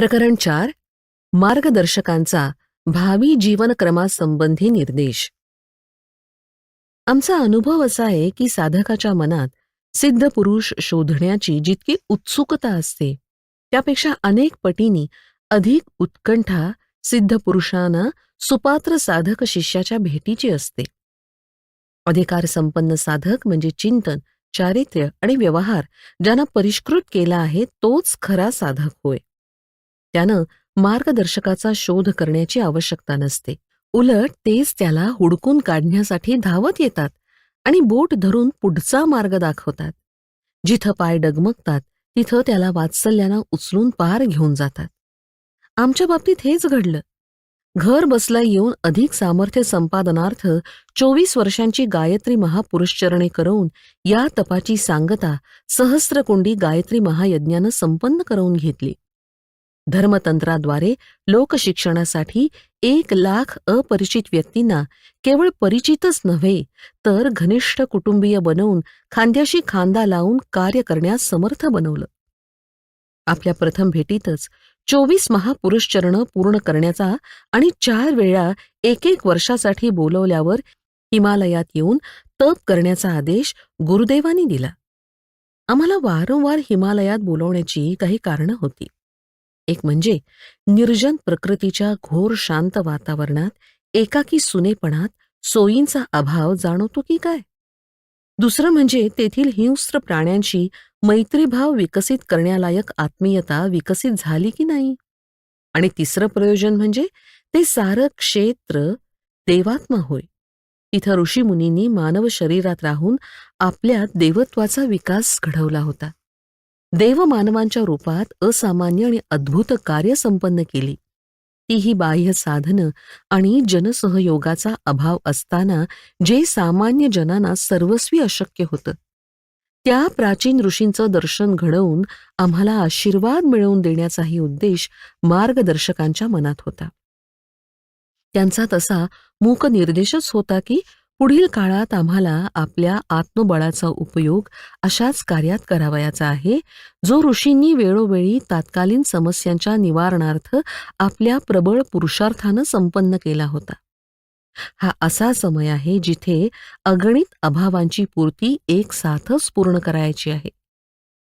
प्रकरण चार. मार्गदर्शकांचा भावी जीवनक्रमासंबंधी निर्देश. आमचा अनुभव असा आहे की साधकाच्या मनात सिद्ध पुरुष शोधण्याची जितकी उत्सुकता असते त्यापेक्षा अनेक पटींनी अधिक उत्कंठा सिद्ध पुरुषांना सुपात्र साधक शिष्याच्या भेटीची असते. अधिकार संपन्न साधक म्हणजे चिंतन चारित्र्य आणि व्यवहार ज्यांना परिष्कृत केला आहे तोच खरा साधक होय. त्यानं मार्गदर्शकाचा शोध करण्याची आवश्यकता नसते. उलट तेच त्याला हुडकून काढण्यासाठी धावत येतात आणि बोट धरून पुढचा मार्ग दाखवतात. जिथं पाय डगमगतात तिथं त्याला वात्सल्यानं उचलून पार घेऊन जातात. आमच्या बाबतीत हेच घडलं. घर बसला येऊन अधिक सामर्थ्य संपादनार्थ चोवीस वर्षांची गायत्री महापुरुषचरणे करून या तपाची सांगता सहस्रकुंडी गायत्री महायज्ञानं संपन्न करून घेतली. धर्मतंत्राद्वारे लोकशिक्षणासाठी एक लाख अपरिचित व्यक्तींना केवळ परिचितच नव्हे तर घनिष्ठ कुटुंबीय बनवून खांद्याशी खांदा लावून कार्य करण्यास समर्थ बनवलं. आपल्या प्रथम भेटीतच चोवीस महापुरुषचरण पूर्ण करण्याचा आणि चार वेळा एक एक वर्षासाठी बोलवल्यावर हिमालयात येऊन तप करण्याचा आदेश गुरुदेवानी दिला. आम्हाला वारंवार हिमालयात बोलवण्याची काही कारणं होती. एक म्हणजे निर्जन प्रकृतीच्या घोर शांत वातावरणात एकाकी सुनेपणात सोयींचा अभाव जाणवतो की काय? दुसरं म्हणजे तेथील हिंस्त्र प्राण्यांशी मैत्रीभाव विकसित करण्यालायक आत्मीयता विकसित झाली की नाही? आणि तिसरं प्रयोजन म्हणजे ते सारं क्षेत्र देवात्मा होय. तिथं ऋषीमुनींनी मानव शरीरात राहून आपल्या देवत्वाचा विकास घडवला होता. देव मानवांच्या रूपात असामान्य आणि अद्भुत कार्य संपन्न केली. तीही बाह्य साधनं आणि जनसहयोगाचा अभाव असताना जे सामान्य जनांना सर्वस्वी अशक्य होतं. त्या प्राचीन ऋषींचं दर्शन घडवून आम्हाला आशीर्वाद मिळवून देण्याचाही उद्देश मार्गदर्शकांच्या मनात होता. त्यांचा तसा मूक निर्देशच होता की पुढील काळात आम्हाला आपल्या आत्मबळाचा उपयोग अशाच कार्यात करावयाचा आहे जो ऋषींनी वेळोवेळी तात्कालीन समस्यांच्या निवारणार्थ आपल्या प्रबळ पुरुषार्थानं संपन्न केला होता. हा असा समय आहे जिथे अगणित अभावांची पूर्ती एक साथच पूर्ण करायची आहे.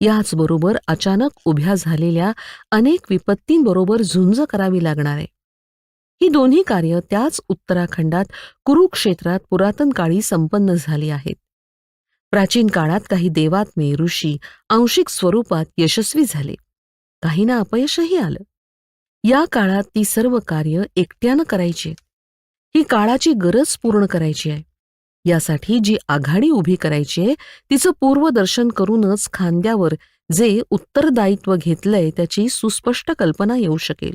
याचबरोबर अचानक उभ्या झालेल्या अनेक विपत्तींबरोबर झुंज करावी लागणार आहे. ही दोन्ही कार्य त्याच उत्तराखंडात कुरुक्षेत्रात पुरातन काळी संपन्न झाली आहेत. प्राचीन काळात काही देवात्मे ऋषी आंशिक स्वरूपात यशस्वी झाले. काहींना अपयशही आलं. या काळात ती सर्व कार्य एकट्यानं करायची. ही काळाची गरज पूर्ण करायची आहे. यासाठी जी आघाडी उभी करायची आहे तिचं पूर्वदर्शन करूनच खांद्यावर जे उत्तरदायित्व घेतलंय त्याची सुस्पष्ट कल्पना येऊ शकेल.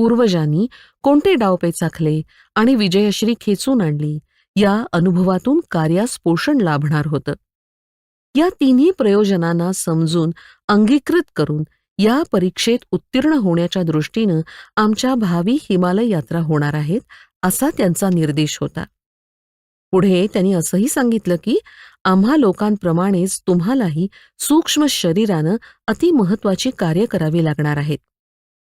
पूर्वजांनी कोणते डावपे चाखले आणि विजयश्री खेचून आणली या अनुभवातून कार्यास पोषण लाभणार होतं. या तिन्ही प्रयोजनांना समजून अंगीकृत करून या परीक्षेत उत्तीर्ण होण्याच्या दृष्टीनं आमच्या भावी हिमालय यात्रा होणार आहेत असा त्यांचा निर्देश होता. पुढे त्यांनी असंही सांगितलं की आम्हा लोकांप्रमाणेच तुम्हालाही सूक्ष्म शरीरानं अतिमहत्वाची कार्य करावी लागणार आहेत.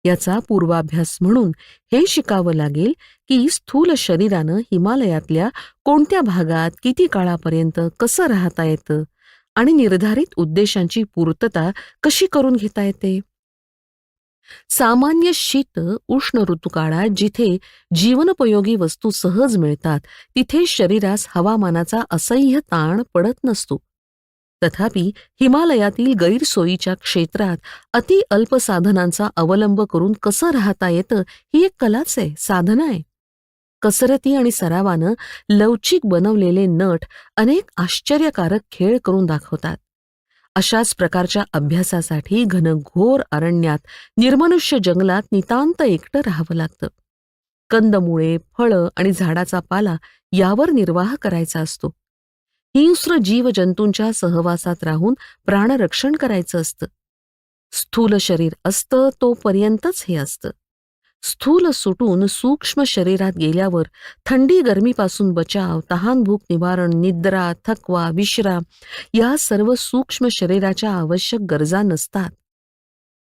याचा पूर्वाभ्यास म्हणून हे शिकावं लागेल की स्थूल शरीरानं हिमालयातल्या कोणत्या भागात किती काळापर्यंत कसं राहता येतं आणि निर्धारित उद्देशांची पूर्तता कशी करून घेता येते? सामान्य शीत उष्ण ऋतुकाळात जिथे जीवनोपयोगी वस्तू सहज मिळतात तिथे शरीरास हवामानाचा असह्य ताण पडत नसतो. तथापि हिमालयातील गैरसोयीच्या क्षेत्रात अति अल्प साधनांचा अवलंब करून कसं राहता येतं ही एक कलाच आहे साधना आहे. कसरती आणि सरावानं लवचिक बनवलेले नट अनेक आश्चर्यकारक खेळ करून दाखवतात. अशाच प्रकारच्या अभ्यासासाठी घनघोर अरण्यात निर्मनुष्य जंगलात नितांत एकटं राहावं लागतं. कंदमुळे फळं आणि झाडाचा पाला यावर निर्वाह करायचा असतो. हिंस्र जीवजंतूंच्या सहवासात राहून प्राणरक्षण करायचं असतं. स्थूल शरीर असतं तोपर्यंतच हे असतं. स्थूल सुटून सूक्ष्म शरीरात गेल्यावर थंडी गरमीपासून बचाव तहानभूक निवारण निद्रा थकवा विश्राम या सर्व सूक्ष्म शरीराच्या आवश्यक गरजा नसतात.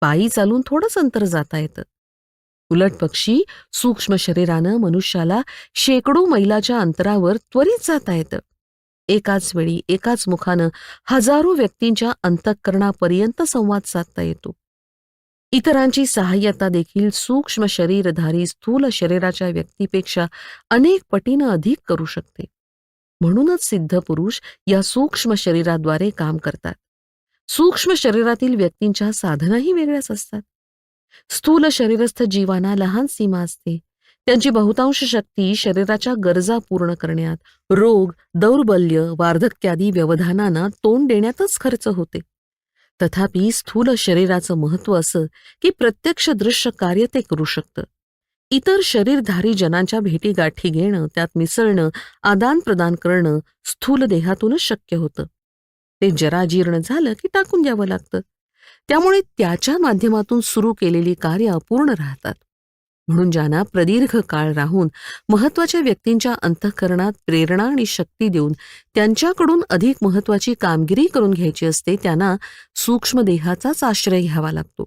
पायी चालून थोडंच अंतर जाता येतं. उलट पक्षी सूक्ष्म शरीरानं मनुष्याला शेकडो मैलाच्या अंतरावर त्वरित जाता येतं. एकाच वेळी एकाच मुखानं हजारो व्यक्तींच्या अंतःकरणापर्यंत संवाद साधता येतो. इतरांची सहाय्यता देखील सूक्ष्म शरीरधारी स्थूल शरीराच्या व्यक्तीपेक्षा अनेक पटीनं अधिक करू शकते. म्हणूनच सिद्ध पुरुष या सूक्ष्म शरीराद्वारे काम करतात. सूक्ष्म शरीरातील व्यक्तींच्या साधनाही वेगळ्याच असतात. स्थूल शरीरस्थ जीवांना लहान सीमा असते. त्यांची बहुतांश शक्ती शरीराच्या गरजा पूर्ण करण्यात रोग दौर्बल्य वार्धक्यादी व्यवधानांना तोंड देण्यातच खर्च होते. तथापि स्थूल शरीराचं महत्त्व असं की प्रत्यक्ष दृश्य कार्य ते करू शकतं. इतर शरीरधारी जनांच्या भेटीगाठी घेणं त्यात मिसळणं आदान प्रदान करणं स्थूल देहातूनच शक्य होतं. ते जराजीर्ण झालं की टाकून द्यावं लागतं. त्यामुळे त्याच्या माध्यमातून सुरू केलेली कार्य अपूर्ण राहतात. म्हणून ज्यांना प्रदीर्घ काळ राहून महत्त्वाच्या व्यक्तींच्या अंतःकरणात प्रेरणा आणि शक्ती देऊन त्यांच्याकडून अधिक महत्वाची कामगिरी करून घ्यायची असते त्यांना सूक्ष्म देहाचाच आश्रय घ्यावा लागतो.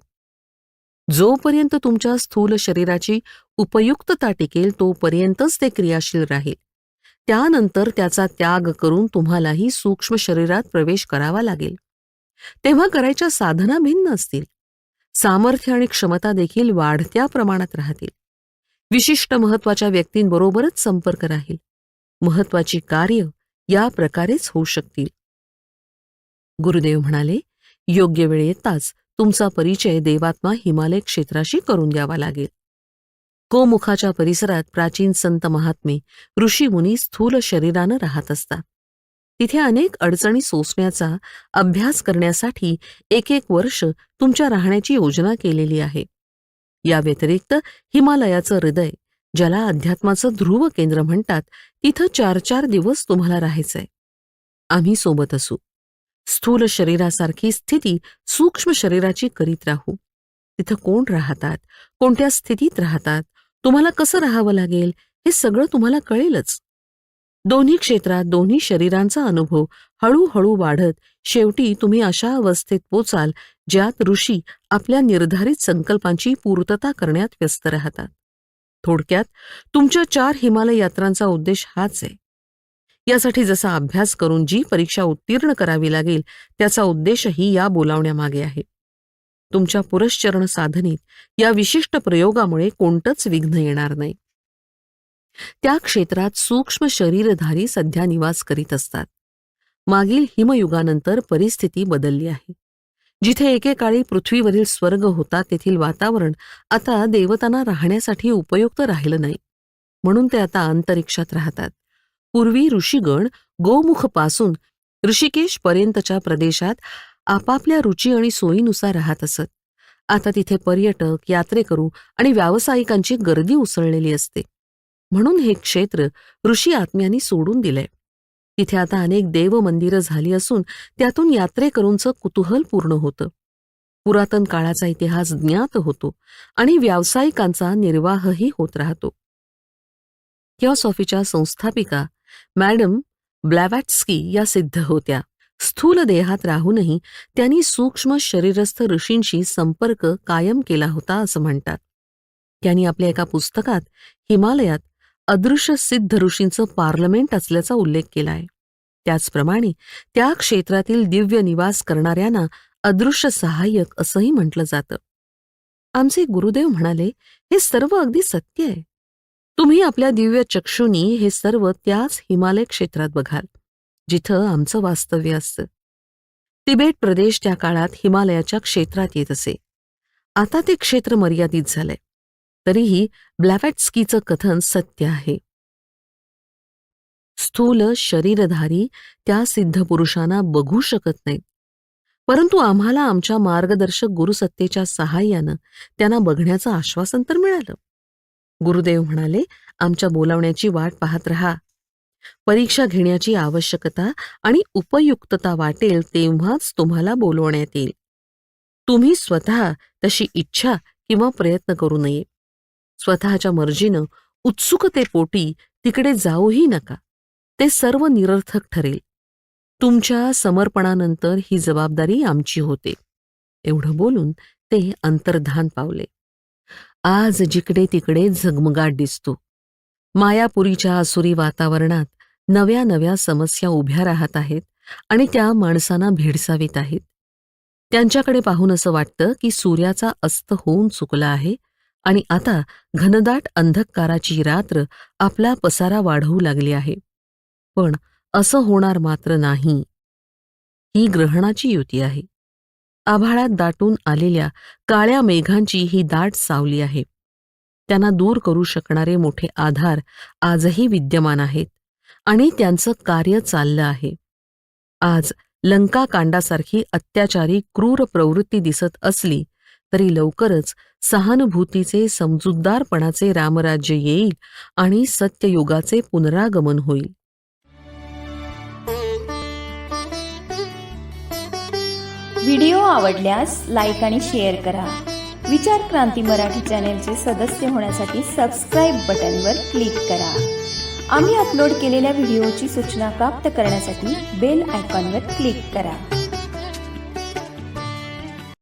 जोपर्यंत तुमच्या स्थूल शरीराची उपयुक्तता टिकेल तोपर्यंतच ते क्रियाशील राहील. त्यानंतर त्याचा त्याग करून तुम्हालाही सूक्ष्म शरीरात प्रवेश करावा लागेल. तेव्हा करायच्या साधना भिन्न असतील. सामर्थ्य आणि क्षमता देखील वाढत्या प्रमाणात राहतील. विशिष्ट महत्त्वाच्या व्यक्तींबरोबरच संपर्क राहील. महत्वाची कार्य या प्रकारेच होऊ शकतील. गुरुदेव म्हणाले योग्य वेळ येताच तुमचा परिचय देवात्मा हिमालय क्षेत्राशी करून द्यावा लागेल. गोमुखाच्या परिसरात प्राचीन संत महात्मे ऋषीमुनी स्थूल शरीरानं राहत असतात. तिथे अनेक अडचणी सोसण्याचा अभ्यास करण्यासाठी एक एक वर्ष तुमच्या राहण्याची योजना केलेली आहे. या व्यतिरिक्त हिमालयाचं हृदय ज्याला अध्यात्माचं ध्रुव केंद्र म्हणतात तिथं चार चार दिवस तुम्हाला राहायचंय. आम्ही सोबत असू. स्थूल शरीरासारखी स्थिती सूक्ष्म शरीराची करीत राहू. तिथं कोण राहतात कोणत्या स्थितीत राहतात तुम्हाला कसं राहावं लागेल हे सगळं तुम्हाला कळेलच. दोन्ही क्षेत्रात दोन्ही शरीरांचा अनुभव हळूहळू वाढत शेवटी तुम्ही अशा अवस्थेत पोचाल ज्यात ऋषी आपल्या निर्धारित संकल्पांची पूर्तता करण्यात व्यस्त राहतात. थोडक्यात तुमच्या चार हिमालय यात्रांचा उद्देश हाच आहे. यासाठी जसा अभ्यास करून जी परीक्षा उत्तीर्ण करावी लागेल त्याचा उद्देशही या बोलावण्यामागे आहे. तुमच्या पुरश्चरण साधनेत या विशिष्ट प्रयोगामुळे कोणतंच विघ्न येणार नाही. त्या क्षेत्रात सूक्ष्म शरीरधारी सध्या निवास करीत असतात. मागील हिमयुगानंतर परिस्थिती बदलली आहे. जिथे एकेकाळी पृथ्वीवरील स्वर्ग होता तेथील वातावरण आता देवतांना राहण्यासाठी उपयुक्त राहिलं नाही. म्हणून ते आता अंतरिक्षात राहतात. पूर्वी ऋषीगण गोमुखपासून ऋषिकेश पर्यंतच्या प्रदेशात आपापल्या रुची आणि सोयीनुसार राहत असत. आता तिथे पर्यटक यात्रेकरू आणि व्यावसायिकांची गर्दी उसळलेली असते. म्हणून हे क्षेत्र ऋषी आत्म्यांनी सोडून दिलंय. तिथे आता अनेक देव मंदिरं झाली असून त्यातून यात्रेकरूंचं कुतूहल पूर्ण होतं. पुरातन काळाचा इतिहास ज्ञात होतो आणि व्यावसायिकांचा निर्वाहही होत राहतो. थिओसॉफीच्या संस्थापिका मॅडम ब्लॅवॅट्स्की या सिद्ध होत्या. स्थूल देहात राहूनही त्यांनी सूक्ष्म शरीरस्थ ऋषींशी संपर्क कायम केला होता असं म्हणतात. त्यांनी आपल्या एका पुस्तकात हिमालयात अदृश्य सिद्ध ऋषींचं पार्लमेंट असल्याचा उल्लेख केलाय. त्याचप्रमाणे त्या क्षेत्रातील दिव्य निवास करणाऱ्यांना अदृश्य सहाय्यक असंही म्हटलं जातं. आमचे गुरुदेव म्हणाले हे सर्व अगदी सत्य आहे. तुम्ही आपल्या दिव्य चक्षुनी हे सर्व त्याच हिमालय क्षेत्रात बघाल जिथं आमचं वास्तव्य असतं. तिबेट प्रदेश त्या काळात हिमालयाच्या क्षेत्रात येत असे. आता ते क्षेत्र मर्यादित झालंय. तरीही ब्लॅफॅट्स्कीचं कथन सत्य आहे. स्थूल शरीरधारी त्या सिद्ध पुरुषांना बघू शकत नाहीत. परंतु आम्हाला आमच्या मार्गदर्शक गुरुसत्तेच्या सहाय्यानं त्यांना बघण्याचं आश्वासन तर मिळालं. गुरुदेव म्हणाले आमच्या बोलावण्याची वाट पाहत रहा. परीक्षा घेण्याची आवश्यकता आणि उपयुक्तता वाटेल तेव्हाच तुम्हाला बोलवण्यात येईल. तुम्ही स्वतः तशी इच्छा किंवा प्रयत्न करू नये. स्वतःच्या मर्जीनं उत्सुकतेपोटी तिकडे जाऊही नका. ते सर्व निरर्थक ठरेल. तुमच्या समर्पणानंतर ही जबाबदारी आमची होते. एवढं बोलून ते अंतर्धान पावले. आज जिकडे तिकडे झगमगाट दिसतो. मायापुरीच्या असुरी वातावरणात नव्या नव्या समस्या उभ्या राहत आहेत आणि त्या माणसांना भेडसावीत आहेत. त्यांच्याकडे पाहून असं वाटतं की सूर्याचा अस्त होऊन चुकला आहे आणि आता घनदाट अंधकाराची रात्र आपला पसारा वाढवू लागली आहे. पण असं होणार मात्र नाही. ही ग्रहणाची युती आहे. आभाळात दाटून आलेल्या काळ्या मेघांची ही दाट सावली आहे. त्यांना दूर करू शकणारे मोठे आधार आजही विद्यमान आहेत आणि त्यांचं कार्य चाललं आहे. आज लंकाकांडासारखी अत्याचारी क्रूर प्रवृत्ती दिसत असली तरी लवकरच सहानुभूतीचे समजूतदारपणाचे रामराज्य येईल आणि सत्ययुगाचे पुनरागमन होईल. व्हिडिओ आवडल्यास लाईक आणि शेअर करा. विचार क्रांती मराठी चॅनेलचे सदस्य होण्यासाठी सबस्क्राईब बटनवर क्लिक करा. आम्ही अपलोड केलेल्या व्हिडिओची सूचना प्राप्त करण्यासाठी बेल आयकॉनवर क्लिक करा.